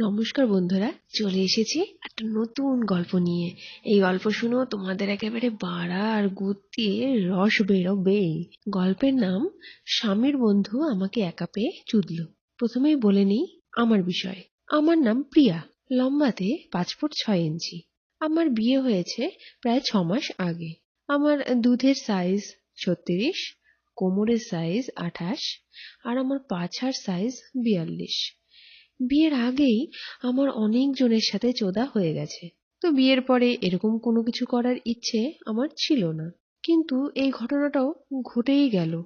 নমস্কার বন্ধুরা, চলে এসেছি একটা নতুন গল্প নিয়ে। এই গল্প শুনো, তোমাদের একেবারে বাড়া আর গুদ দিয়ে রস বেরোবে। গল্পের নাম, স্বামীর বন্ধু আমাকে একা পেয়ে চুদলো। প্রথমেই বলে নিই, আমার বিষয়। আমার নাম প্রিয়া, লম্বাতে পাঁচ ফুট ছয় ইঞ্চি। আমার বিয়ে হয়েছে প্রায় ছ মাস আগে। আমার দুধের সাইজ ছত্রিশ, কোমরের সাইজ আঠাশ, আর আমার পাছার সাইজ বিয়াল্লিশ। বিয়ের আগেই আমার অনেক জনের সাথে চোদা হয়ে গেছে। তো বিয়ের পরে এরকম কোনো কিছু করার ইচ্ছে আমার ছিল না। কিন্তু এই ঘটনাটাও ঘটেই গেল।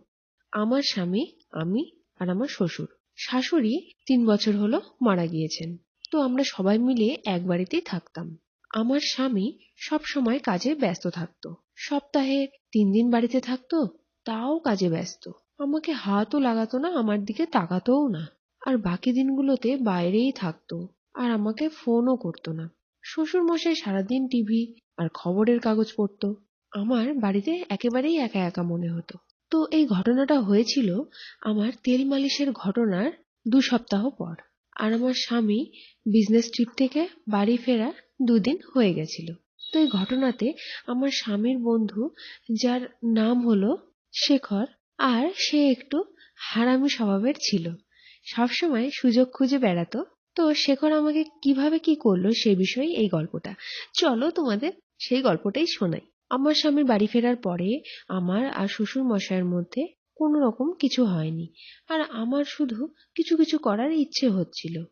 আমার স্বামী, আমি আর আমার শ্বশুর। শাশুড়ি তিন বছর হলো মারা গিয়েছেন। তো আমরা সবাই মিলে এক বাড়িতেই থাকতাম। আমার স্বামী সব সময় কাজে ব্যস্ত থাকতো। সপ্তাহে তিন দিন বাড়িতে থাকতো, তাও কাজে ব্যস্ত। আমাকে হাতও লাগাতো না, আমার দিকে তাকাতোও না। আর বাকি দিনগুলোতে বাইরেই থাকতো আর আমাকে ফোনও করতো না। শ্বশুর মশাই সারাদিন টিভি আর খবরের কাগজ পড়তো। আমার বাড়িতে একেবারেই একা একা মনে হতো। তো এই ঘটনাটা হয়েছিল আমার তেল মালিশের ঘটনার দু সপ্তাহ পর আর আমার স্বামী বিজনেস ট্রিপ থেকে বাড়ি ফেরা দুদিন হয়ে গেছিল। তো এই ঘটনাতে আমার স্বামীর বন্ধু, যার নাম হলো শেখর, আর সে একটু হারামি স্বভাবের ছিল। সবসময় সুযোগ খুঁজে বেড়াতো। তো শেখর আমাকে কীভাবে কি করল সে বিষয়ে এই গল্পটা। চলো তোমাদের সেই গল্পটাই শোনাই। আমার স্বামীর বাড়ি ফেরার পরে আমার আর শ্বশুর মশাইয়ের মধ্যে কোনো রকম কিছু হয়নি। আর আমার শুধু কিছু কিছু করার ইচ্ছে হচ্ছিল।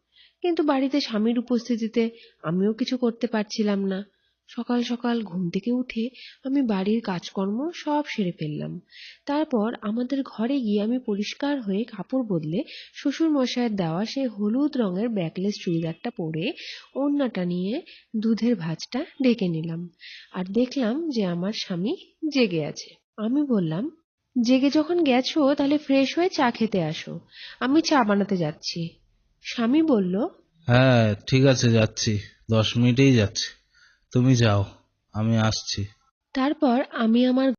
কিন্তু বাড়িতে স্বামীর উপস্থিতিতে আমিও কিছু করতে পারছিলাম না। সকাল সকাল ঘুম থেকে উঠে আমি বাড়ির কাজকর্ম সব সেরে ফেললাম। তারপর আমাদের ঘরে গিয়ে আমি পরিষ্কার হয়ে কাপড় বদলে শ্বশুর মশাইয়ের দেওয়া সেই হলুদ রঙের ব্যাকলেস চুড়িদারটা পরে ওড়নাটা নিয়ে দুধের ভাজটা ঢেকে নিলাম আর দেখলাম যে আমার স্বামী জেগে আছে। আমি বললাম, জেগে যখন গেছো তাহলে ফ্রেশ হয়ে চা খেতে আসো। আমি চা বানাতে যাচ্ছি। স্বামী বলল হ্যাঁ ঠিক আছে, যাচ্ছি। দশ মিনিটেই যাচ্ছি। তুমি যাও আমি আসছি। তারপর আমি আমার